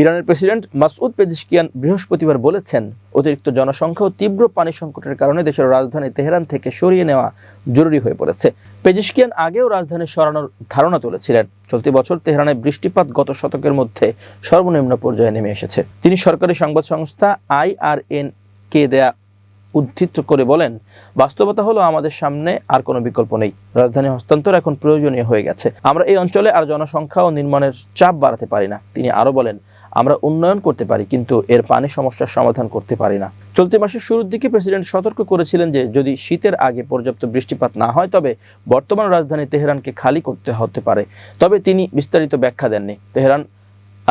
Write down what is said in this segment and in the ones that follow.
ইরানের president Masud Pezeshkian বৃহস্পতিবার বলেছেন, অতিরিক্ত জনসংখ্যা ও তীব্র পানি সংকটের কারণে দেশের রাজধানী তেহরান থেকে সরিয়ে নেওয়া জরুরি হয়ে পড়েছে। পেজিশকিয়ান আগেও রাজধানী সরানোর ধারণা তুলেছিলেন। চলতি বছর তেহরানে বৃষ্টিপাত গত শতকের মধ্যে সর্বনিম্ন পর্যায়ে নেমে এসেছে। তিনি সরকারি সংবাদ সংস্থা আইআরএন কে দেয়া উদ্ধৃত করে বলেন, বাস্তবতা হলো আমাদের সামনে আর কোনো বিকল্প নেই। রাজধানী হস্তান্তর এখন প্রয়োজনীয় হয়ে গেছে। আমরা এই অঞ্চলে আর জনসংখ্যা ও নির্মাণের চাপ বাড়াতে পারি না। তিনি আরও বলেন আমরা উন্নয়ন করতে পারি, কিন্তু এর পানি সমস্যার সমাধান করতে পারি না। চলতি মাসের শুরুর দিকে প্রেসিডেন্ট সতর্ক করেছিলেন যে, যদি শীতের আগে পর্যাপ্ত বৃষ্টিপাত না হয়, তবে বর্তমান রাজধানী তেহরানকে খালি করতে হতে পারে। তবে তিনি বিস্তারিত ব্যাখ্যা দেননি। তেহরান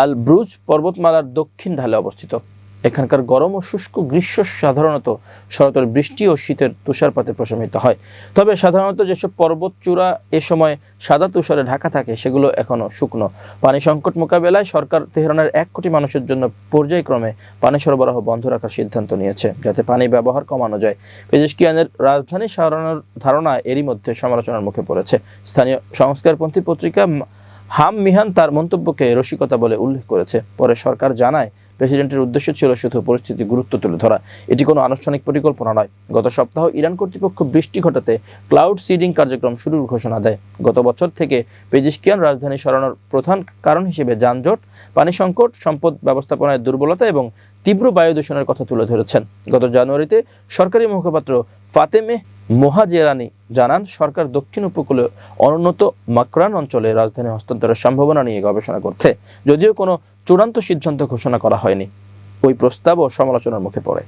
আল ব্রুজ পর্বতমালার দক্ষিণ ঢালে অবস্থিত। এখানকার গরম ও শুষ্ক গ্রীষ্ম সাধারণত শরতের বৃষ্টি ও শীতের তুষারপাতে প্রশমিত হয়। তবে সাধারণত যেসব পর্বত চূড়া এ সময় সাদা তুষারে ঢাকা থাকে, সেগুলো এখনও শুকনো। পানি সংকট মোকাবেলায় সরকার তেহরানের এক কোটি মানুষের জন্য পর্যায়ক্রমে পানি সরবরাহ বন্ধ রাখার সিদ্ধান্ত নিয়েছে, যাতে পানি ব্যবহার কমানো যায়। পেজেশকিয়ানের রাজধানী সারানোর ধারণা এরই মধ্যে সমালোচনার মুখে পড়েছে। স্থানীয় সংস্কারপন্থী পত্রিকা হাম মিহান তার মন্তব্যকে রসিকতা বলে উল্লেখ করেছে। পরে সরকার জানায় প্রেসিডেন্টের উদ্দেশ্য ছিল শুধু পরিস্থিতি গুরুত্ব তুলে ধরা। এটি কোনো আনুষ্ঠানিক পরিকল্পনা নয়। গত সপ্তাহ ইরান কর্তৃপক্ষ বৃষ্টি ঘটাতে ক্লাউড সিডিং কার্যক্রম শুরুর ঘোষণা দেয়। গত বছর থেকে পেজিশকিয়ান রাজধানী সরানোর প্রধান কারণ হিসেবে যানজট, পানি সংকট, সম্পদ ব্যবস্থাপনায় দুর্বলতা এবং তীব্র বায়ু দূষণের কথা তুলে ধরেছেন। গত জানুয়ারিতে সরকারি মুখপাত্র ফাতেমে মোহাজেরানি জানান, সরকার দক্ষিণ উপকূলে অনুন্নত মাকরান অঞ্চলে রাজধানী হস্তান্তরের সম্ভাবনা নিয়ে গবেষণা করছে। যদিও কোনো চূড়ান্ত সিদ্ধান্ত ঘোষণা করা হয়নি। ওই প্রস্তাবও সমালোচনার মুখে পড়ে।